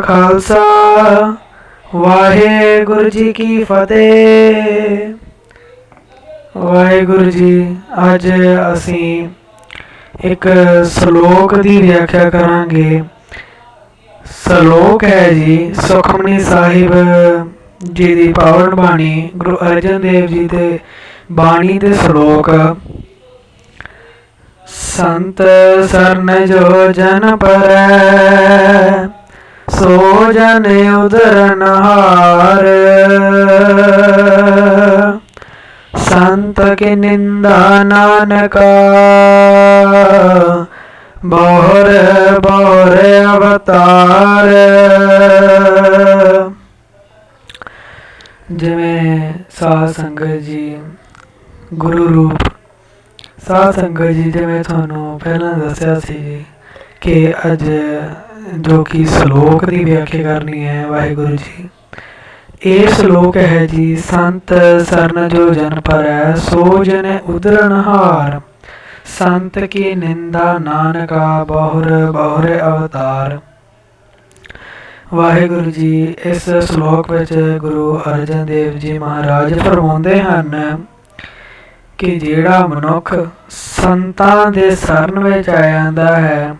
ਖਾਲਸਾ। ਵਾਹਿਗੁਰੂ ਜੀ ਕੀ ਫਤਿਹ। ਵਾਹਿਗੁਰੂ ਜੀ, ਅੱਜ ਅਸੀਂ ਇੱਕ ਸ਼ਲੋਕ ਦੀ ਵਿਆਖਿਆ ਕਰਾਂਗੇ। ਸ਼ਲੋਕ ਹੈ ਜੀ, ਸੁਖਮਨੀ ਸਾਹਿਬ ਜੀ ਦੀ ਪਾਵਨ ਬਾਣੀ, ਗੁਰੂ ਅਰਜਨ ਦੇਵ ਜੀ ਦੇ ਬਾਣੀ ਦੇ ਸ਼ਲੋਕ। ਸੰਤ ਸਰਨ ਜੋ ਜਨ ਪਰੈ। ਸੋ ਜਨ ਉਦਰਨ ਸੰਤ ਕੀ ਨਿੰਦਾ ਨਾਨਕਾ। ਬੋਹਰ ਬੋਹਰ ਅਵਤਾਰ। ਜਿਵੇਂ ਸਾਧ ਸੰਗਤ ਜੀ ਗੁਰੂ ਰੂਪ। ਸਾਧ ਸੰਗਤ ਜੀ ਜਿਵੇਂ ਤੁਹਾਨੂੰ ਪਹਿਲਾਂ ਦੱਸਿਆ ਸੀ ਕਿ ਅੱਜ ਜੋ ਕਿ ਸ਼ਲੋਕ ਦੀ ਵਿਆਖਿਆ ਕਰਨੀ ਹੈ, ਵਾਹਿਗੁਰੂ ਜੀ। ਇਹ ਸ਼ਲੋਕ ਹੈ ਜੀ, ਸੰਤ ਸਰਨ ਜੋ ਜਨ ਪਰੈ, ਸੋ ਜਨ ਉਦਰਨ ਹਾਰ। ਸੰਤ ਕੀ ਨਿੰਦਾ ਨਾਨਕਾ, ਬਹੁਰ ਬਹੁਰ ਅਵਤਾਰ। ਵਾਹਿਗੁਰੂ ਜੀ, ਇਸ ਸ਼ਲੋਕ ਵਿੱਚ ਗੁਰੂ ਅਰਜਨ ਦੇਵ ਜੀ ਮਹਾਰਾਜ ਫਰਮਾਉਂਦੇ ਹਨ ਕਿ ਜਿਹੜਾ ਮਨੁੱਖ ਸੰਤਾਂ ਦੇ ਸਰਨ ਵਿੱਚ ਆ ਜਾਂਦਾ ਹੈ,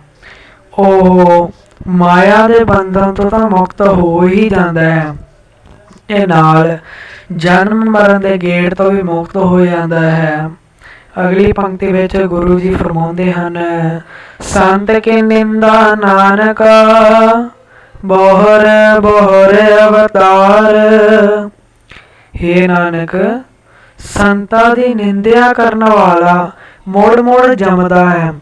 ਉਹ ਮਾਇਆ ਦੇ ਬੰਧਨ ਤੋਂ ਤਾਂ ਮੁਕਤ ਹੋ ਹੀ ਜਾਂਦਾ ਹੈ। ਇਹ ਨਾਲ ਜਨਮ ਮਰਨ ਦੇ ਗੇੜ ਤੋਂ ਵੀ ਮੁਕਤ ਹੋ ਜਾਂਦਾ ਹੈ। ਅਗਲੀ ਪੰਕਤੀ ਵਿੱਚ ਗੁਰੂ ਜੀ ਫਰਮਾਉਂਦੇ ਹਨ, ਸੰਤ ਕੀ ਨਿੰਦਾ ਨਾਨਕਾ, ਬੋਹਰ ਬੋਹਰ ਅਵਤਾਰ। हे ਨਾਨਕ, ਸੰਤਾਂ ਦੀ ਨਿੰਦਿਆ ਕਰਨ ਵਾਲਾ ਮੋੜ ਮੋੜ ਜੰਮਦਾ ਹੈ।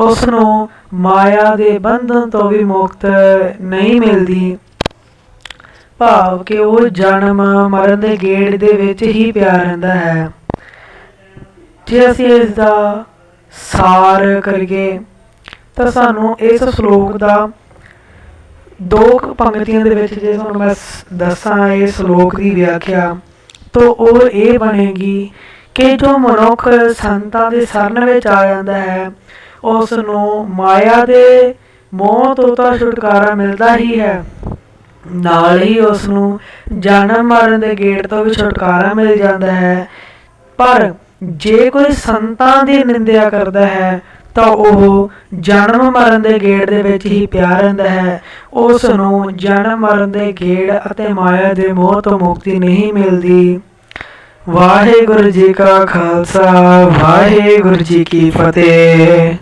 ਉਸ ਨੂੰ ਮਾਇਆ ਦੇ ਬੰਧਨ ਤੋਂ ਵੀ ਮੁਕਤ ਨਹੀਂ ਮਿਲਦੀ। ਭਾਵ ਕਿ ਉਹ ਜਨਮ ਮਰਨ ਦੇ ਗੇੜ ਦੇ ਵਿੱਚ ਹੀ ਪਿਆ ਰਹਿੰਦਾ ਹੈ। ਜੇ ਅਸੀਂ ਇਸ ਦਾ ਸਾਰ ਕਰੀਏ, ਤਾਂ ਸਾਨੂੰ ਇਸ ਸ਼ਲੋਕ ਦਾ ਦੋ ਕੁ ਪੰਕਤੀਆਂ ਦੇ ਵਿੱਚ ਜੇ ਤੁਹਾਨੂੰ ਮੈਂ ਦੱਸਾਂ ਇਹ ਸ਼ਲੋਕ ਦੀ ਵਿਆਖਿਆ, ਤਾਂ ਉਹ ਇਹ ਬਣੇਗੀ ਕਿ ਜੋ ਮਨੁੱਖ ਸੰਤਾਂ ਦੇ ਸਰਨ ਵਿੱਚ ਆ ਜਾਂਦਾ ਹੈ ਉਸ ਨੂੰ ਮਾਇਆ ਦੇ ਮੋਹ ਤੋਂ ਤਾਂ ਛੁਟਕਾਰਾ ਮਿਲਦਾ ਹੀ ਹੈ। ਨਾਲ ਹੀ ਉਸ ਨੂੰ ਜਨਮ ਮਰਨ ਦੇ ਗੇਟ ਤੋਂ ਵੀ ਛੁਟਕਾਰਾ ਮਿਲ ਜਾਂਦਾ ਹੈ। ਪਰ ਜੇ ਕੋਈ ਸੰਤਾਂ ਦੀ ਨਿੰਦਿਆ ਕਰਦਾ ਹੈ, ਤਾਂ ਉਹ ਜਨਮ ਮਰਨ ਦੇ ਗੇੜ ਦੇ ਵਿੱਚ ਹੀ ਪਿਆ ਰਹਿੰਦਾ ਹੈ। ਉਸ ਨੂੰ ਜਨਮ ਮਰਨ ਦੇ ਗੇੜ ਅਤੇ ਮਾਇਆ ਦੇ ਮੋਹ ਤੋਂ ਮੁਕਤੀ ਨਹੀਂ ਮਿਲਦੀ। ਵਾਹਿਗੁਰੂ ਜੀ ਕਾ ਖਾਲਸਾ, ਵਾਹਿਗੁਰੂ ਜੀ ਕੀ ਫਤਿਹ।